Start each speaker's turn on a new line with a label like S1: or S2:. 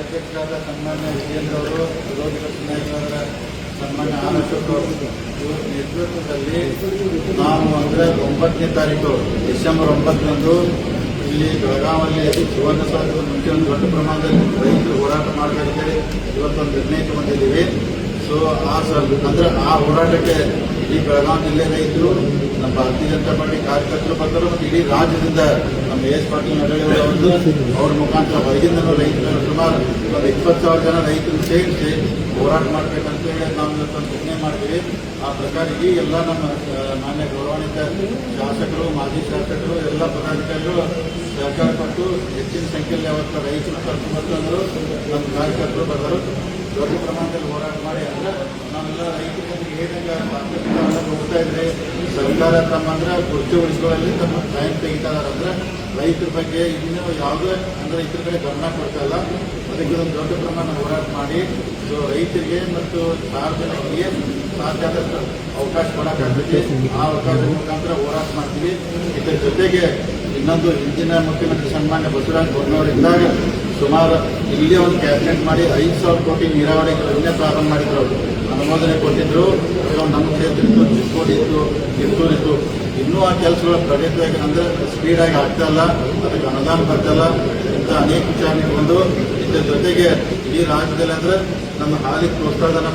S1: ಅಧ್ಯಕ್ಷರಾದ ಸನ್ಮಾನ್ಯ ವಿಜೇಂದ್ರ ಅವರು ವಿರೋಧ ಪಕ್ಷ ನಾಯಕರಾದ ಸನ್ಮಾನ್ಯ ಆಲೋಚಕರು ಅವರು, ಇವ್ರ ನೇತೃತ್ವದಲ್ಲಿ ನಾವು ಅಂದರೆ ಒಂಬತ್ತನೇ ತಾರೀಕು, ಡಿಸೆಂಬರ್ ಒಂಬತ್ತರಂದು ಇಲ್ಲಿ ಬೆಳಗಾವಲ್ಲಿ ಸುವರ್ಣಸೌಧದ ಮುಂಚೆ ಒಂದು ದೊಡ್ಡ ಪ್ರಮಾಣದಲ್ಲಿ ರೈತರು ಹೋರಾಟ ಮಾಡಬೇಕಂತೇಳಿ ಇವತ್ತೊಂದು ನಿರ್ಣಯಕ್ಕೆ ಬಂದಿದ್ದೀವಿ. ಸೊ ಆ ಸರ್ ಅಂದ್ರೆ ಆ ಹೋರಾಟಕ್ಕೆ ಇಡೀ ಬೆಳಗಾವಿ ಜಿಲ್ಲೆ ರೈತರು ನಮ್ಮ ಭಾರತೀಯ ಜನತಾ ಪಾರ್ಟಿ ಕಾರ್ಯಕರ್ತರು ಬಂದರು ಮತ್ತು ಇಡೀ ರಾಜ್ಯದಿಂದ ನಮ್ಮ ಎಸ್ ಪಾಟೀಲ್ ನಡೆಯುವ ಅವ್ರ ಮುಖಾಂತರ ಹೊರಗಿಂದನೂ ರೈತರು ಸುಮಾರು ಒಂದು ಇಪ್ಪತ್ತು ಸಾವಿರ ಜನ ರೈತರು ಸೇರಿಸಿ ಹೋರಾಟ ಮಾಡ್ಬೇಕಂತೇಳಿ ನಾವು ಇವತ್ತೊಂದು ನಿರ್ಣಯ ಮಾಡಿದ್ವಿ. ಆ ಪ್ರಕಾರ ಈ ಎಲ್ಲ ನಮ್ಮ ಮಾನ್ಯ ಗೌರವಾನ್ವಿತ ಶಾಸಕರು, ಮಾಜಿ ಶಾಸಕರು, ಎಲ್ಲ ಪದಾಧಿಕಾರಿಗಳು ಸಹಕಾರ ಕೊಟ್ಟು ಹೆಚ್ಚಿನ ಸಂಖ್ಯೆಯಲ್ಲಿ ಅವತ್ತು ರೈತರು ಕರ್ಕೊಂಡು ಬಂದರು ನಮ್ಮ ಕಾರ್ಯಕರ್ತರು ಬಂದರು. ದೊಡ್ಡ ಪ್ರಮಾಣದಲ್ಲಿ ಹೋರಾಟ ಮಾಡಿ ಅಂದ್ರೆ ನಾವೆಲ್ಲ ರೈತರಿಗೆ ಏನಂಗ ಹೋಗ್ತಾ ಇದ್ರೆ, ಸರ್ಕಾರ ತಮ್ಮ ಅಂದ್ರೆ ಗುರುತು ಉಳಿಸ್ಕೊಳ್ಳಲ್ಲಿ ತಮ್ಮ ಟೈಮ್ ತೆಗಿತಾ ರೈತರ ಬಗ್ಗೆ ಇನ್ನೂ ಯಾವುದೇ ಅಂದ್ರೆ ರೈತರ ಕಡೆ ಗಮನ ಕೊಡ್ತಾ ಇಲ್ಲ. ಅದಕ್ಕೆ ಒಂದು ದೊಡ್ಡ ಪ್ರಮಾಣ ಹೋರಾಟ ಮಾಡಿ ರೈತರಿಗೆ ಮತ್ತು ಸಾರ್ವಜನಿಕರಿಗೆ ಸಾಧ್ಯ ಆದಷ್ಟು ಅವಕಾಶ ಕೊಡಕ್ಕಾಗುತ್ತೆ ಆ ಅವಕಾಶದ ಮುಖಾಂತರ ಹೋರಾಟ ಮಾಡ್ತೀವಿ. ಇದರ ಜೊತೆಗೆ ಇನ್ನೊಂದು ಹಿಂದಿನ ಮುಖ್ಯಮಂತ್ರಿ ಸನ್ಮಾನ್ಯ ಬಸವರಾಜ ಬೊಮ್ಮಾವರಿದ್ದಾಗ ಸುಮಾರು ಇಲ್ಲೇ ಒಂದು ಕ್ಯಾಬಿನೆಟ್ ಮಾಡಿ ಐದು ಸಾವಿರ ಕೋಟಿ ನೀರಾವರಿ ಯೋಜನೆ ಪ್ರಾರಂಭ ಮಾಡಿದ್ರು. ಅನುಮೋದನೆ ಕೊಟ್ಟಿದ್ರು. ನಮ್ಮ ಕ್ಷೇತ್ರ ಇತ್ತು ಚಿಕ್ಕೋಡಿ ಇತ್ತು ಕಿತ್ತೂರು ಇತ್ತು. ಇನ್ನೂ ಆ ಕೆಲಸಗಳ ಪ್ರಗತಿಯಾಗಿ ಅಂದ್ರೆ ಸ್ಪೀಡ್ ಆಗಿ ಆಗ್ತಾ ಇಲ್ಲ. ಅದಕ್ಕೆ ಅನುದಾನ ಬರ್ತಾ ಇಲ್ಲ. ಇಂಥ ಅನೇಕ ವಿಚಾರಗಳು ಬಂದು, ಇದರ ಜೊತೆಗೆ ಈ ರಾಜ್ಯದಲ್ಲಿ ಅಂದ್ರೆ ನಮ್ಮ ಹಾಲಿ ಪ್ರೋತ್ಸಾಹಧನ